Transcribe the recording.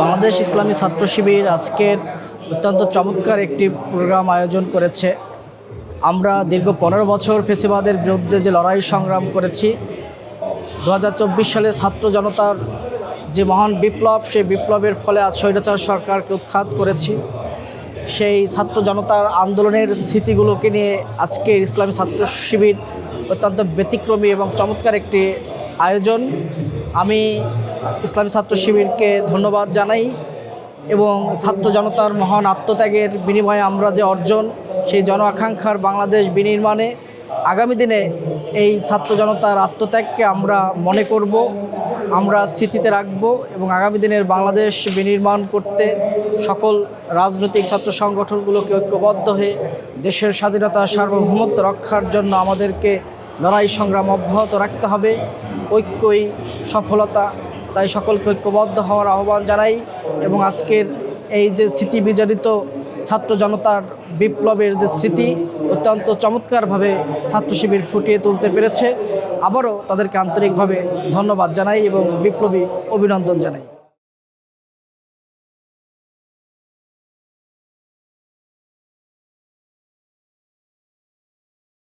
বাংলাদেশ ইসলামী ছাত্র শিবির আজকের অত্যন্ত চমৎকার একটি প্রোগ্রাম আয়োজন করেছে। আমরা দীর্ঘ পনেরো বছর ফেসিবাদের বিরুদ্ধে যে লড়াই সংগ্রাম করেছি, দু হাজার চব্বিশ সালে ছাত্র জনতার যে মহান বিপ্লব, সেই বিপ্লবের ফলে আজ স্বৈরাচার সরকারকে উৎখাত করেছি। সেই ছাত্র জনতার আন্দোলনের স্মৃতিগুলোকে নিয়ে আজকের ইসলামী ছাত্র শিবির অত্যন্ত ব্যতিক্রমী এবং চমৎকার একটি আয়োজন। আমি ইসলামী ছাত্র শিবিরকে ধন্যবাদ জানাই এবং ছাত্র জনতার মহান আত্মত্যাগের বিনিময়ে আমরা যে অর্জন, সেই জন আকাঙ্ক্ষার বাংলাদেশ বিনির্মাণে আগামী দিনে এই ছাত্র জনতার আত্মত্যাগকে আমরা মনে করব, আমরা স্মৃতিতে রাখব এবং আগামী দিনের বাংলাদেশ বিনির্মাণ করতে সকল রাজনৈতিক ছাত্র সংগঠনগুলোকে ঐক্যবদ্ধ হয়ে দেশের স্বাধীনতা, সার্বভৌমত্ব রক্ষার জন্য আমাদেরকে লড়াই সংগ্রাম অব্যাহত রাখতে হবে। ঐক্যই সফলতা তাই সকলকে ঐক্যবদ্ধ হওয়ার আহ্বান জানাই এবং আজকের এই যে স্মৃতি বিজড়িত ছাত্র জনতার বিপ্লবের যে স্মৃতি অত্যন্ত চমৎকারভাবে ছাত্র শিবির ফুটিয়ে তুলতে পেরেছে। আবারও তাদেরকে আন্তরিকভাবে ধন্যবাদ জানাই এবং বিপ্লবী অভিনন্দন জানাই।